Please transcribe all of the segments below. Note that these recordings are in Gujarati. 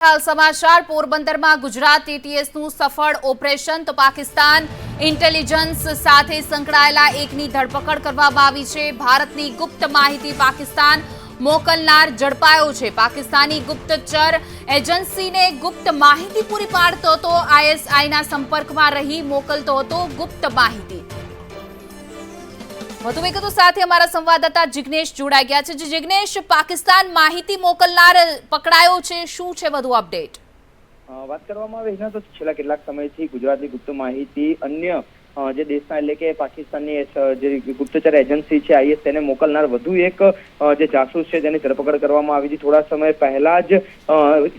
હાલ સમાચાર, પોરબંદરમાં ગુજરાત એટીએસનું સફળ ઓપરેશન તો પાકિસ્તાન ઇન્ટેલિજન્સ સાથે સંકળાયેલા એકની ધરપકડ કરવામાં આવી છે. ભારતની ગુપ્ત માહિતી પાકિસ્તાન મોકલનાર ઝડપાયો છે. પાકિસ્તાની ગુપ્તચર એજન્સીને ગુપ્ત માહિતી પૂરી પાડતો હતો આઈએસઆઈના સંપર્કમાં રહી મોકલતો હતો ગુપ્ત માહિતી. વધુ વિગતો સાથે અમારા સંવાદદાતા જિગ્નેશ જોડાઈ ગયા છે. જિગ્નેશ, પાકિસ્તાન માહિતી મોકલનાર પકડાયો છે. શું છે વધુ અપડેટ? વાત કરવામાં આવે તો છેલ્લા કેટલાક સમયથી ગુજરાતની ગુપ્ત માહિતી અન્ય જે દેશના એટલે કે પાકિસ્તાનની જે ગુપ્તચર એજન્સી છે, આઈએસ, તેને મોકલનાર વધુ એક જે જાસૂસ છે તેની ધરપકડ કરવામાં આવી હતી. થોડા સમય પહેલા જ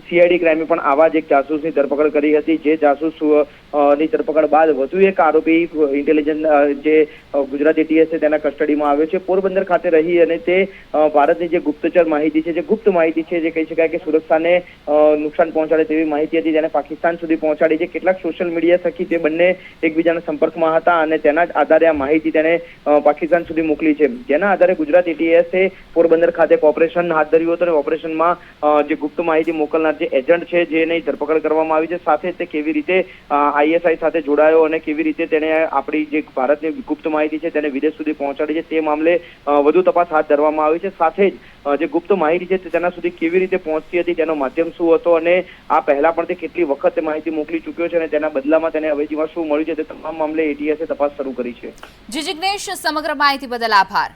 સીઆઈડી ક્રાઇમે પણ આવા જ એક જાસૂસની ધરપકડ કરી હતી. જે જાસૂસની ધરપકડ બાદ વધુ એક આરોપી ઇન્ટેલિજન્સ જે ગુજરાત એટીએસ છે, તેના કસ્ટડીમાં આવ્યો છે. પોરબંદર ખાતે રહી અને તે ભારતની જે ગુપ્તચર માહિતી છે, જે ગુપ્ત માહિતી છે, જે કહી શકાય કે સુરક્ષાને નુકસાન પહોંચાડે તેવી માહિતી હતી, તેને પાકિસ્તાન સુધી પહોંચાડી છે. કેટલાક સોશિયલ મીડિયા થકી તે બંને એકબીજાના સંપર્કમાં હતા અને તેના જ આધારે આ માહિતી તેને પાકિસ્તાન સુધી મોકલી છે. જેના આધારે ગુજરાત એટીએસે પોરબંદર ખાતે એક ઓપરેશન હાથ ધર્યું હતું અને ઓપરેશનમાં જે ગુપ્ત માહિતી મોકલનાર જે એજન્ટ છે જેની ધરપકડ કરવામાં આવી છે, સાથે તે કેવી રીતે આઈએસઆઈ સાથે જોડાયો અને કેવી રીતે તેને આપણી જે ભારતની ગુપ્ત માહિતી છે તેને વિદેશ સુધી પહોંચાડી છે તે મામલે વધુ તપાસ હાથ ધરવામાં આવી છે. સાથે જ જે ગુપ્ત માહિતી છે તેના સુધી કેવી રીતે પહોંચતી હતી, તેનો માધ્યમ શું હતો અને આ પહેલા પણ તે કેટલી વખત માહિતી મોકલી ચૂક્યો છે અને તેના બદલામાં તેને અવેજીમાં શું મળ્યું છે તે તમામ મામલે એટીએસે તપાસ શરૂ કરી છે. જી જિગ્નેશ, સમગ્ર માહિતી બદલ આભાર.